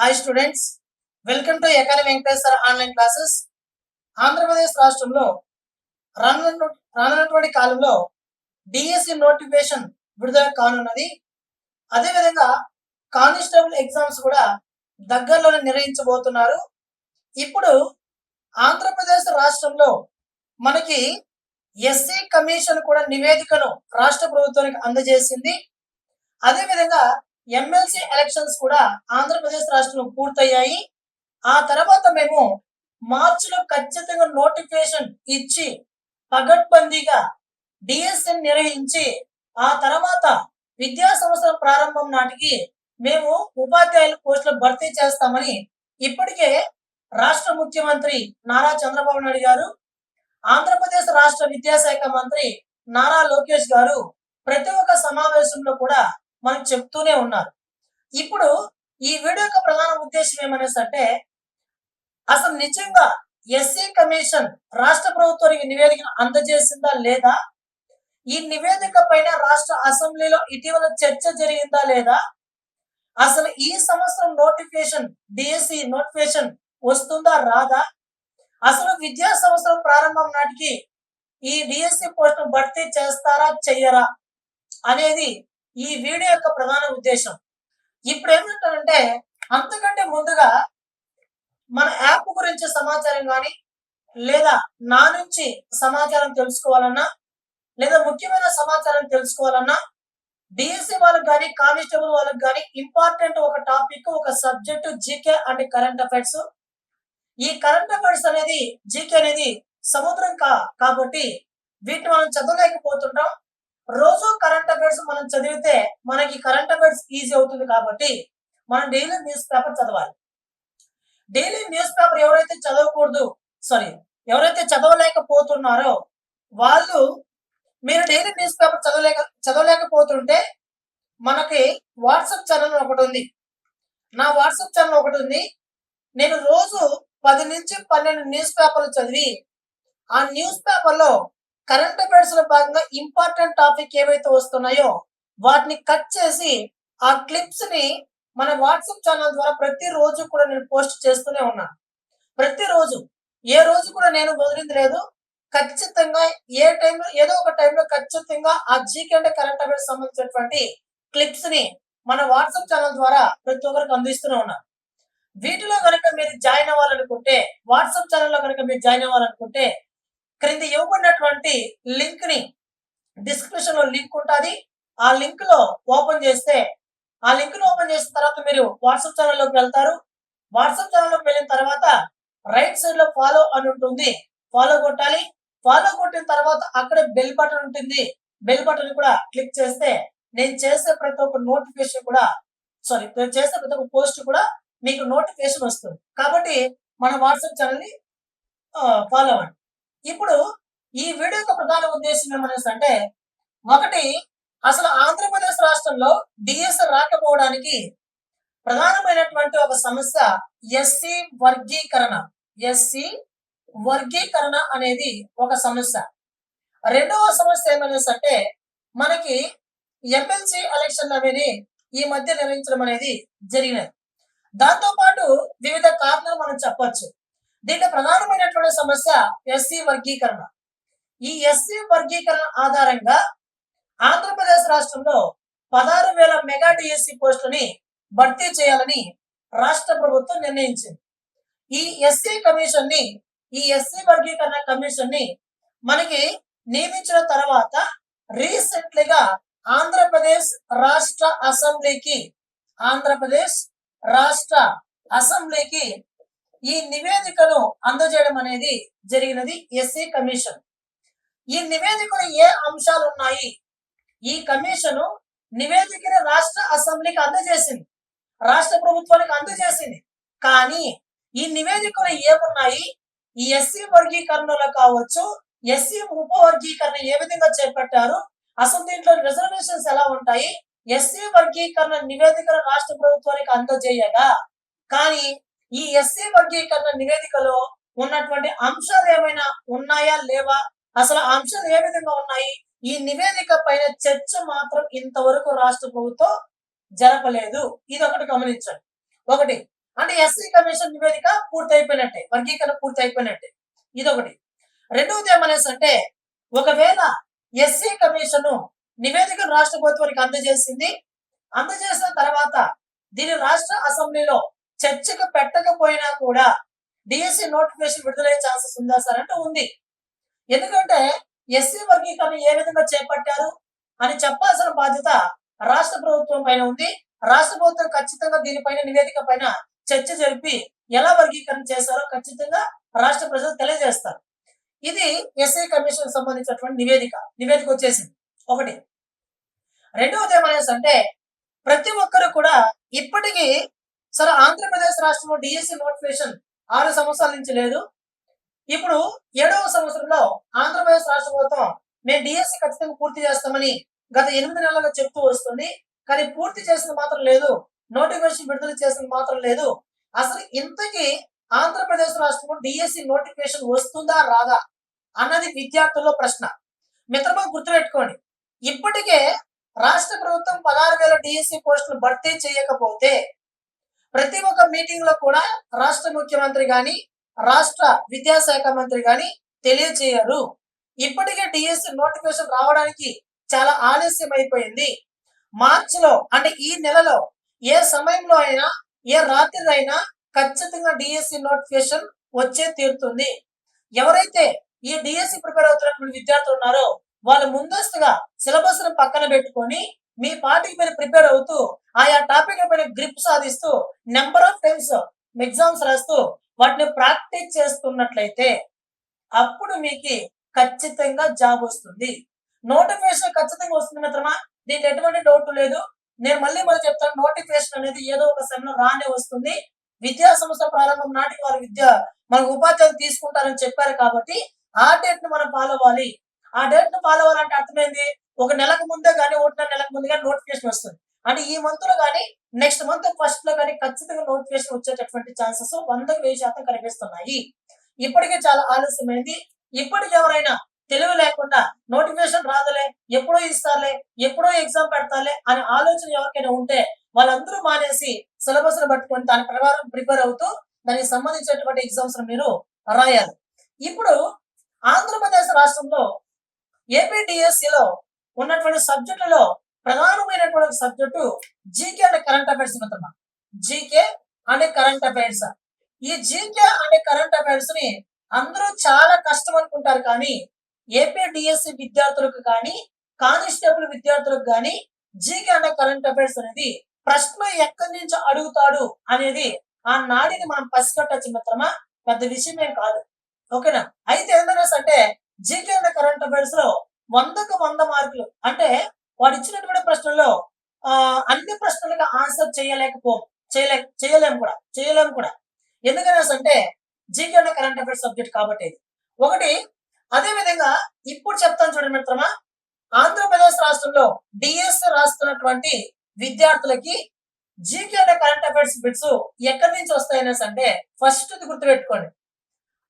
Hi students welcome to economy Venkateswara online classes Andhra Pradesh రాష్ట్రంలో రానున్న రానున్నటువంటి కాలంలో డిఎస్సి నోటిఫికేషన్ విడుదల కానున్నది. అదేవిధంగా కానిస్టేబుల్ ఎగ్జామ్స్ కూడా దగ్గరలోనే నిర్వహించబోతున్నారు. ఇప్పుడు ఆంధ్రప్రదేశ్ రాష్ట్రంలో మనకి ఎస్సీ కమిషన్ కూడా నివేదికను రాష్ట్ర ప్రభుత్వానికి అందజేసింది. అదేవిధంగా ఎమ్మెల్సీ ఎలక్షన్స్ కూడా ఆంధ్రప్రదేశ్ రాష్ట్రంలో పూర్తయ్యాయి. ఆ తర్వాత మేము మార్చిలో ఖచ్చితంగా నోటిఫికేషన్ ఇచ్చి పగడ్బందీగా డిఎస్ఎన్ నిర్వహించి ఆ తర్వాత విద్యా సంవత్సరం ప్రారంభం నాటికి మేము ఉపాధ్యాయుల పోస్టులు భర్తీ చేస్తామని ఇప్పటికే రాష్ట్ర ముఖ్యమంత్రి నారా చంద్రబాబు నాయుడు గారు ఆంధ్రప్రదేశ్ రాష్ట్ర విద్యాశాఖ మంత్రి నారా లోకేష్ గారు ప్రతి ఒక్క సమావేశంలో కూడా మనకు చెప్తూనే ఉన్నారు. ఇప్పుడు ఈ వీడియో యొక్క ప్రధాన ఉద్దేశం ఏమనేసి అంటే అసలు నిజంగా ఎస్సీ కమిషన్ రాష్ట్ర ప్రభుత్వానికి నివేదికను అందజేసిందా లేదా? ఈ నివేదిక పైన రాష్ట్ర అసెంబ్లీలో ఇటీవల చర్చ జరిగిందా లేదా? అసలు ఈ సంవత్సరం నోటిఫికేషన్ డిఎస్సి నోటిఫికేషన్ వస్తుందా రాదా? అసలు విద్యా సంవత్సరం ప్రారంభం నాటికి ఈ డిఎస్సి పోస్ట్ భర్తీ చేస్తారా చెయ్యరా అనేది ఈ వీడియో యొక్క ప్రధాన ఉద్దేశం. ఇప్పుడు ఏమంటారంటే అంతకంటే ముందుగా మన యాప్ గురించి సమాచారం కానీ లేదా నా నుంచి సమాచారం తెలుసుకోవాలన్నా లేదా ముఖ్యమైన సమాచారం తెలుసుకోవాలన్నా డిఎస్సి వాళ్ళకి కానీ కానిస్టేబుల్ వాళ్ళకి కానీ ఇంపార్టెంట్ ఒక టాపిక్ ఒక subject GK and current affairs. ఈ కరెంట్ అఫైర్స్ అనేది జీకే అనేది సముద్రం కా కాబట్టి వీటిని మనం చదవలేకపోతుంటాం. రోజు కరెంట్ అఫైర్స్ మనం చదివితే మనకి కరెంట్ అఫైర్స్ ఈజీ అవుతుంది కాబట్టి మనం డైలీ న్యూస్ పేపర్ చదవాలి. డైలీ న్యూస్ పేపర్ ఎవరైతే చదవకూడదు సారీ ఎవరైతే చదవలేకపోతున్నారో వాళ్ళు మీరు డైలీ న్యూస్ పేపర్ చదవలేక చదవలేకపోతుంటే మనకి వాట్సాప్ ఛానల్ ఒకటి ఉంది. నా వాట్సాప్ ఛానల్ ఒకటి ఉంది. నేను రోజు పది నుంచి పన్నెండు న్యూస్ పేపర్లు చదివి ఆ న్యూస్ పేపర్లో కరెంట్ అఫైర్స్లో భాగంగా ఇంపార్టెంట్ టాపిక్ ఏవైతే వస్తున్నాయో వాటిని కట్ చేసి ఆ క్లిప్స్ని మన వాట్సాప్ ఛానల్ ద్వారా ప్రతి రోజు కూడా నేను పోస్ట్ చేస్తూనే ఉన్నాను ప్రతిరోజు. ఏ రోజు కూడా నేను వదిలింది లేదు. ఖచ్చితంగా ఏ టైంలో ఏదో ఒక టైంలో ఖచ్చితంగా ఆ జీకే అంటే కరెంట్ అఫైర్స్ సంబంధించినటువంటి క్లిప్స్ని మన వాట్సాప్ ఛానల్ ద్వారా ప్రతి ఒక్కరికి అందిస్తూనే ఉన్నాను వీటిలో కనుక మీరు జాయిన్ అవ్వాలనుకుంటే వాట్సాప్ ఛానల్లో కనుక మీరు జాయిన్ అవ్వాలనుకుంటే క్రింద ఇవ్వబడినటువంటి లింక్ని డిస్క్రిప్షన్లో లింక్ ఉంటుంది. ఆ లింక్లో ఓపెన్ చేస్తే ఆ లింక్ను ఓపెన్ చేసిన తర్వాత మీరు వాట్సాప్ ఛానల్లోకి వెళ్తారు. వాట్సాప్ ఛానల్లోకి వెళ్ళిన తర్వాత రైట్ సైడ్లో ఫాలో అని ఉంటుంది. ఫాలో కొట్టాలి. ఫాలో కొట్టిన తర్వాత అక్కడ బెల్ బటన్ ఉంటుంది. బెల్ బటన్ కూడా క్లిక్ చేస్తే నేను చేసే ప్రతి ఒక్క నోటిఫికేషన్ కూడా సారీ నేను చేసే ప్రతి ఒక్క పోస్ట్ కూడా మీకు నోటిఫికేషన్ వస్తుంది. కాబట్టి మన వాట్సాప్ ఛానల్ని ఫాలో అవ్వండి. ఇప్పుడు ఈ వీడియో యొక్క ప్రధాన ఉద్దేశం ఏమనేసి అంటే ఒకటి అసలు ఆంధ్రప్రదేశ్ రాష్ట్రంలో డిఎస్ఎల్ రాకపోవడానికి ప్రధానమైనటువంటి ఒక సమస్య ఎస్సీ వర్గీకరణ. ఎస్సీ వర్గీకరణ అనేది ఒక సమస్య రెండవ సమస్య ఏమనేసంటే మనకి ఎమ్మెల్సీ ఎలక్షన్ అనేది ఈ మధ్య నిర్వహించడం అనేది జరిగినది. దాంతో పాటు వివిధ కారణాలు మనం చెప్పొచ్చు. దీంట్లో ప్రధానమైనటువంటి సమస్య ఎస్సీ వర్గీకరణ. ఈ ఎస్సీ వర్గీకరణ ఆధారంగా ఆంధ్రప్రదేశ్ రాష్ట్రంలో పదహారు వేల మెగా డిఎస్సి పోస్టుని భర్తీ చేయాలని రాష్ట్ర ప్రభుత్వం నిర్ణయించింది. ఈ ఎస్సీ కమిషన్ని ఈ ఎస్సీ వర్గీకరణ కమిషన్ని మనకి నియమించిన తర్వాత రీసెంట్లీగా ఆంధ్రప్రదేశ్ రాష్ట్ర అసెంబ్లీకి ఆంధ్రప్రదేశ్ రాష్ట్ర అసెంబ్లీకి ఈ నివేదికను అందజేయడం అనేది జరిగినది ఎస్సీ కమిషన్. ఈ నివేదికలో ఏ అంశాలు ఉన్నాయి? ఈ కమిషను నివేదికను రాష్ట్ర అసెంబ్లీకి అందజేసింది. రాష్ట్ర ప్రభుత్వానికి అందజేసింది. కానీ ఈ నివేదికలు ఏమున్నాయి? ఈ ఎస్సీ వర్గీకరణలో కావచ్చు ఎస్సీ ఉప వర్గీకరణ ఏ విధంగా చేపట్టారు? అసలు దీంట్లో రిజర్వేషన్స్ ఎలా ఉంటాయి? ఎస్సీ వర్గీకరణ నివేదికను రాష్ట్ర ప్రభుత్వానికి అందజేయగా? కానీ ఈ ఎస్సీ వర్గీకరణ నివేదికలో ఉన్నటువంటి అంశాలు ఏమైనా ఉన్నాయా లేవా? అసలు అంశాలు ఏ విధంగా ఉన్నాయి? ఈ నివేదిక పైన చర్చ మాత్రం ఇంతవరకు రాష్ట్ర ప్రభుత్వం జరపలేదు. ఇది ఒకటి గమనించండి. ఒకటి అంటే ఎస్సీ కమిషన్ నివేదిక పూర్తి అయిపోయినట్టే వర్గీకరణ పూర్తి అయిపోయినట్టే ఇదొకటి. రెండవది ఏమనేసి అంటే ఒకవేళ ఎస్సీ కమిషన్ నివేదిక రాష్ట్ర ప్రభుత్వానికి అందజేసింది అందజేసిన తర్వాత దీని రాష్ట్ర అసెంబ్లీలో చర్చకు పెట్టకపోయినా కూడా డిఎస్సి నోటిఫికేషన్ విడుదలయ్యే ఛాన్సెస్ ఉందా సార్ అంటే ఉంది. ఎందుకంటే ఎస్సీ వర్గీకరణ ఏ విధంగా చేపట్టారు అని చెప్పాల్సిన బాధ్యత రాష్ట్ర ప్రభుత్వం పైన ఉంది. రాష్ట్ర ప్రభుత్వం ఖచ్చితంగా దీనిపైన నివేదిక పైన చర్చ జరిపి ఎలా వర్గీకరణ చేశారో ఖచ్చితంగా రాష్ట్ర ప్రజలు తెలియజేస్తారు. ఇది ఎస్ఐ కమిషన్ సంబంధించినటువంటి నివేదిక. నివేదిక వచ్చేసింది. ఒకటి. రెండవది ఏమనేసి అంటే ప్రతి ఒక్కరు కూడా ఇప్పటికీ సరే ఆంధ్రప్రదేశ్ రాష్ట్రంలో డిఎస్సి నోటిఫికేషన్ ఆరు సంవత్సరాల నుంచి లేదు. ఇప్పుడు ఏడవ సంవత్సరంలో ఆంధ్రప్రదేశ్ రాష్ట్ర ప్రభుత్వం మేము డిఎస్సి ఖచ్చితంగా పూర్తి చేస్తామని గత ఎనిమిది నెలలుగా చెప్తూ వస్తుంది. కానీ పూర్తి చేసింది మాత్రం లేదు. నోటిఫికేషన్ విడుదల చేసింది మాత్రం లేదు. అసలు ఇంతకీ ఆంధ్రప్రదేశ్ రాష్ట్రంలో డిఎస్సి నోటిఫికేషన్ వస్తుందా రాదా అన్నది విద్యార్థుల్లో ప్రశ్న. మిత్రమా గుర్తుపెట్టుకోండి. ఇప్పటికే రాష్ట్ర ప్రభుత్వం పదహారు వేల డిఎస్సి పోస్టులు భర్తీ చేయకపోతే ప్రతి ఒక్క మీటింగ్లో కూడా రాష్ట్ర ముఖ్యమంత్రి గాని రాష్ట్ర విద్యాశాఖ మంత్రి గాని తెలియజేయరు ఇప్పటికే డిఎస్సి నోటిఫికేషన్ రావడానికి చాలా ఆలస్యం అయిపోయింది. మార్చిలో అంటే ఈ నెలలో ఏ సమయంలో అయినా ఏ రాత్రి అయినా ఖచ్చితంగా డిఎస్సి నోటిఫికేషన్ వచ్చే తీరుతుంది. ఎవరైతే ఈ డిఎస్సి ప్రిపేర్ అవుతున్నటువంటి విద్యార్థులు ఉన్నారో వాళ్ళు ముందస్తుగా సిలబస్ను పక్కన పెట్టుకొని మీ పార్టీకి మీరు ప్రిపేర్ అవుతూ ఆయా టాపిక్ పైన గ్రిప్ సాధిస్తూ నెంబర్ ఆఫ్ టైమ్స్ ఎగ్జామ్స్ రాస్తూ వాటిని ప్రాక్టీస్ చేస్తున్నట్లయితే అప్పుడు మీకు ఖచ్చితంగా జాబ్ వస్తుంది. నోటిఫికేషన్ ఖచ్చితంగా వస్తుంది మిత్రమా? దీనికి ఎటువంటి డౌట్ లేదు. నేను మళ్ళీ మళ్ళీ చెప్తాను నోటిఫికేషన్ అనేది ఏదో ఒక సమయంలో రానే వస్తుంది. విద్యా సంస్థ ప్రారంభం నాటికి వారు విద్య మన ఉపాధ్యాయులు తీసుకుంటారని చెప్పారు కాబట్టి ఆ డేట్ను మనం ఫాలో అవ్వాలి. ఆ డేట్ను ఫాలో అవ్వాలంటే అర్థమైంది. ఒక నెలకు ముందే కానీ ఒకటిన్నర నెలకు ముందు కానీ నోటిఫికేషన్ వస్తుంది. అంటే ఈ మంత్లో కానీ నెక్స్ట్ మంత్ ఫస్ట్లో కానీ ఖచ్చితంగా నోటిఫికేషన్ వచ్చేటటువంటి ఛాన్సెస్ వందకు వెయ్యి శాతం కనిపిస్తున్నాయి. ఇప్పటికే చాలా ఆలస్యమైంది. ఇప్పటికి ఎవరైనా తెలివి లేకుండా నోటిఫికేషన్ రాదులే ఎప్పుడో ఇస్తారులే ఎప్పుడో ఎగ్జామ్ పెడతాలే అనే ఆలోచన ఎవరికైనా ఉంటే వాళ్ళందరూ మానేసి సిలబస్ను పట్టుకొని దాని ప్రకారం ప్రిపేర్ అవుతూ దానికి సంబంధించినటువంటి ఎగ్జామ్స్ మీరు రాయాలి. ఇప్పుడు ఆంధ్రప్రదేశ్ రాష్ట్రంలో ఏపీడిఎస్సిలో ఉన్నటువంటి సబ్జెక్టులలో ప్రధానమైనటువంటి subject GK and current affairs మిత్రమా జీకే అండ్ కరెంట్ అఫైర్స్ ఈ జీకే అండ్ కరెంట్ అఫైర్స్ని అందరూ చాలా కష్టం అనుకుంటారు కానీ ఏపీడిఎస్సి విద్యార్థులకు కానీ కానిస్టేబుల్ విద్యార్థులకు కానీ జీకే అండ్ కరెంట్ అఫైర్స్ అనేది ప్రశ్న ఎక్కడి నుంచి అడుగుతాడు అనేది ఆ నాడిని మనం పసిగట్టచ్చు మిత్రమా పెద్ద విషయం ఏం కాదు. ఓకేనా? అయితే ఏంటంటే అంటే జీకే అండ్ కరెంట్ అఫైర్స్లో వందకు వంద మార్కులు. అంటే వాడు ఇచ్చినటువంటి ప్రశ్నల్లో ఆ అన్ని ప్రశ్నలకు ఆన్సర్ చేయలేకపో చేయలే చేయలేము కూడా చేయలేము కూడా. ఎందుకనే అంటే GK and current affairs subject కాబట్టి ఇది. ఒకటి అదే విధంగా ఇప్పుడు చెప్తాను చూడండి మిత్రమా ఆంధ్రప్రదేశ్ రాష్ట్రంలో డిఎస్ రాస్తున్నటువంటి విద్యార్థులకి జీకే అనే కరెంట్ అఫైర్స్ బిట్స్ ఎక్కడి నుంచి వస్తాయనేసి అంటే ఫస్ట్ గుర్తుపెట్టుకోండి.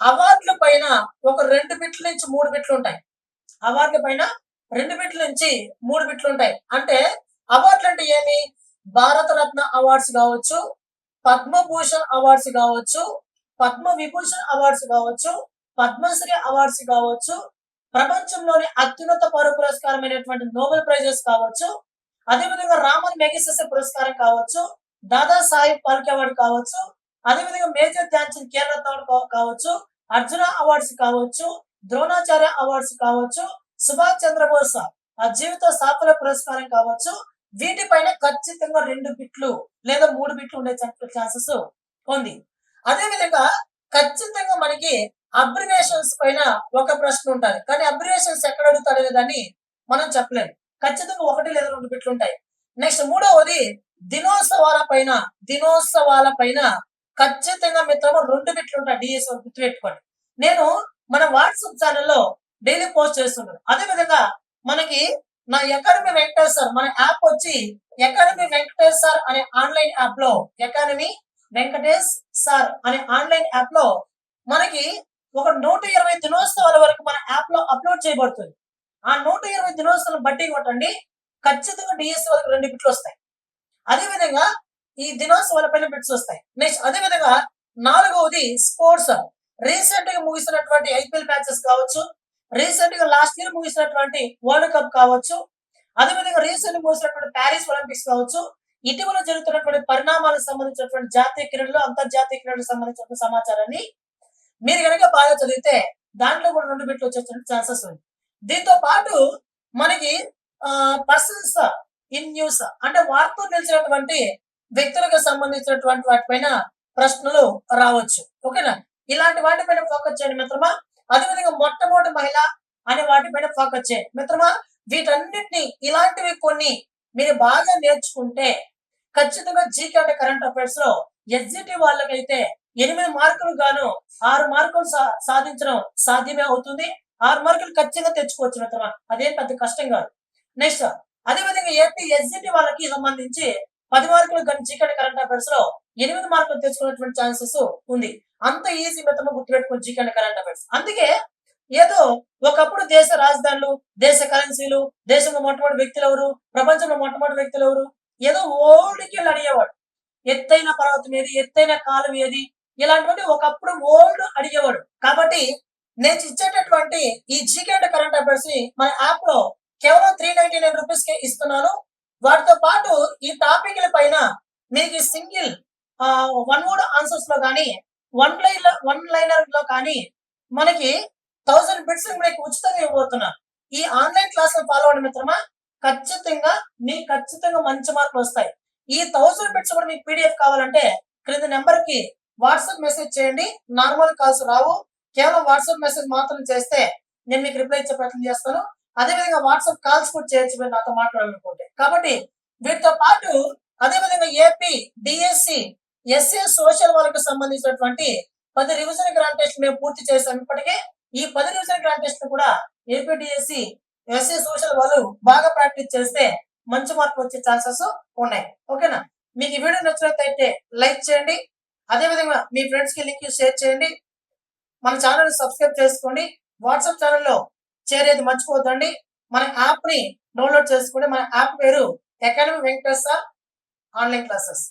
అవార్డుల పైన ఒక రెండు బిట్ల నుంచి మూడు బిట్లు ఉంటాయి. అవార్డుల పైన రెండు బిట్ల నుంచి మూడు బిట్లు ఉంటాయి. అంటే అవార్డులు అంటే ఏమి? భారతరత్న అవార్డ్స్ కావచ్చు పద్మభూషణ్ అవార్డ్స్ కావచ్చు పద్మ విభూషణ్ అవార్డ్స్ కావచ్చు పద్మశ్రీ అవార్డ్స్ కావచ్చు ప్రపంచంలోని అత్యున్నత పౌర పురస్కారమైనటువంటి నోబెల్ ప్రైజెస్ కావచ్చు అదేవిధంగా రామన్ మెగసెస్ పురస్కారం కావచ్చు దాదా సాహెబ్ పాల్కే అవార్డు కావచ్చు అదేవిధంగా మేజర్ ధ్యాన్ చంద్ ఖేల్ అవార్డు కావచ్చు అర్జున అవార్డ్స్ కావచ్చు ద్రోణాచార్య అవార్డ్స్ కావచ్చు సుభాష్ చంద్రబోస్ ఆ జీవిత సాఫల్య పురస్కారం కావచ్చు వీటిపైన ఖచ్చితంగా రెండు బిట్లు లేదా మూడు బిట్లు ఉండే ఛాన్సెస్ ఉంది. అదే విధంగా ఖచ్చితంగా మనకి అబ్రివేషన్స్ పైన ఒక ప్రశ్న ఉంటుంది కానీ అబ్రివేషన్స్ ఎక్కడ అడుగుతాడు అనే దాన్ని మనం చెప్పలేము ఖచ్చితంగా ఒకటి లేదా రెండు బిట్లు ఉంటాయి. నెక్స్ట్ మూడవది దినోత్సవాల పైన దినోత్సవాల పైన ఖచ్చితంగా మిత్రము రెండు బిట్లు ఉంటాయి. డిఎస్ గుర్తుపెట్టుకోండి. నేను మన వాట్సాప్ ఛానల్లో డైలీ పోస్ట్ చేస్తుంటారు అదే విధంగా మనకి నా ఎకాడమీ వెంకటేష్ సార్ మన యాప్ వచ్చి ఎకాడమీ వెంకటేష్ సార్ అనే ఆన్లైన్ యాప్లో ఎకానమీ వెంకటేష్ సార్ అనే ఆన్లైన్ యాప్లో మనకి ఒక నూట ఇరవై దినోత్సవాల వరకు మన యాప్లో అప్లోడ్ చేయబడుతుంది. ఆ నూట ఇరవై దినోత్సవాలను బట్టి కొట్టండి ఖచ్చితంగా డిఎస్సి వరకు రెండు బిట్లు వస్తాయి. అదేవిధంగా ఈ దినోత్సవాల పైన బిట్స్ వస్తాయి. నెక్స్ట్ అదే విధంగా నాలుగవది స్పోర్ట్స్ రీసెంట్గా ముగిసినటువంటి ఐపీఎల్ మ్యాచెస్ కావచ్చు రీసెంట్గా లాస్ట్ ఇయర్ ముగిసినటువంటి వరల్డ్ కప్ కావచ్చు అదే విధంగా రీసెంట్ ముగిసినటువంటి ప్యారిస్ ఒలింపిక్స్ కావచ్చు ఇటీవల జరుగుతున్నటువంటి పరిణామాలకు సంబంధించినటువంటి జాతీయ క్రీడలు అంతర్జాతీయ క్రీడలకు సంబంధించిన సమాచారాన్ని మీరు కనుక బాగా చదివితే దాంట్లో కూడా రెండు బిట్లు వచ్చేటువంటి ఛాన్సెస్ ఉంది దీంతో పాటు మనకి పర్సన్స్ ఇన్ న్యూస్ అంటే వార్తలు నిలిచినటువంటి వ్యక్తులకు సంబంధించినటువంటి వాటిపైన ప్రశ్నలు రావచ్చు. ఓకేనా? ఇలాంటి వాటిపైన ఫోకస్ చేయండి మిత్రమా. అదేవిధంగా మొట్టమొదటి మహిళ అనే వాటిపైన ఫోకస్ చేయండి. మిత్రమా వీటన్నిటిని ఇలాంటివి కొన్ని మీరు బాగా నేర్చుకుంటే ఖచ్చితంగా జీకే అంటే కరెంట్ అఫైర్స్లో ఎస్జిటి వాళ్ళకైతే ఎనిమిది మార్కులు గాను ఆరు మార్కులు సాధించడం సాధ్యమే అవుతుంది. ఆరు మార్కులు ఖచ్చితంగా తెచ్చుకోవచ్చు మిత్రమా. అదేం పెద్ద కష్టం కాదు. నెక్స్ట్ అదే విధంగా ఏపీ ఎస్జిటి వాళ్ళకి సంబంధించి పది మార్కులు కానీ జీకే కరెంట్ అఫైర్స్లో ఎనిమిది మార్కులు తెచ్చుకునేటువంటి ఛాన్సెస్ ఉంది. అంత ఈజీ మిత్రమా గుర్తుపెట్టుకుని జీకే కరెంట్ అఫైర్స్ అందుకే ఏదో ఒకప్పుడు దేశ రాజధానులు దేశ కరెన్సీలు దేశంలో మొట్టమొదటి వ్యక్తులు ఎవరు? ప్రపంచంలో మొట్టమొదటి వ్యక్తులు ఎవరు? ఏదో ఓల్డ్కి అడిగేవాడు. ఎత్తైన పర్వతం ఏది? ఎత్తైన కాలం ఏది? ఇలాంటివంటి ఒకప్పుడు ఓల్డ్ అడిగేవాడు. కాబట్టి నేను ఇచ్చేటటువంటి ఈ జీకే కరెంట్ అఫైర్స్ని మన యాప్లో కేవలం త్రీ నైన్టీ నైన్ రూపీస్కి ఇస్తున్నాను. వాటితో పాటు ఈ టాపిక్ల పైన మీకు సింగిల్ వన్ వర్డ్ ఆన్సర్స్లో కానీ వన్ లైన్ వన్ లైనర్లో కానీ మనకి థౌసండ్ బిట్స్ మీకు ఉచితంగా ఇవ్వబోతున్నా. ఈ ఆన్లైన్ క్లాస్ ఫాలో అవ్వడం మిత్రమా. ఖచ్చితంగా మీకు ఖచ్చితంగా మంచి మార్కులు వస్తాయి. ఈ థౌసండ్ బిట్స్ కూడా మీకు పీడిఎఫ్ కావాలంటే క్రింద నెంబర్కి వాట్సాప్ మెసేజ్ చేయండి. నార్మల్ కాల్స్ రావు. కేవలం వాట్సాప్ మెసేజ్ మాత్రం చేస్తే నేను మీకు రిప్లై ఇచ్చే ప్రయత్నం చేస్తాను. అదే విధంగా వాట్సాప్ కాల్స్ కూడా చేయొచ్చు మీరు నాతో మాట్లాడాలనుకుంటే. కాబట్టి వీటితో పాటు అదే విధంగా ఏపీ డిఎస్సి ఎస్ఏ సోషల్ వాళ్ళకి సంబంధించినటువంటి పది రివిజన్ గ్రాండ్ టెస్ట్ మేము పూర్తి చేసాం ఇప్పటికే ఈ పది రివిజన్ గ్రాండ్ టెస్ట్ కూడా ఏపీడిఎస్సి ఎస్ఏ సోషల్ వాళ్ళు బాగా ప్రాక్టీస్ చేస్తే మంచి మార్కులు వచ్చే ఛాన్సెస్ ఉన్నాయి. ఓకేనా? మీకు ఈ వీడియో నచ్చినట్లయితే లైక్ చేయండి. అదే విధంగా మీ ఫ్రెండ్స్కి లింక్ షేర్ చేయండి. మన ఛానల్ సబ్స్క్రైబ్ చేసుకోండి. వాట్సాప్ ఛానల్లో చేరేది మర్చిపోద్దండి మన యాప్ని డౌన్లోడ్ చేసుకోండి మన యాప్ పేరు అకాడమీ వెంకటేశ్వర ఆన్లైన్ క్లాసెస్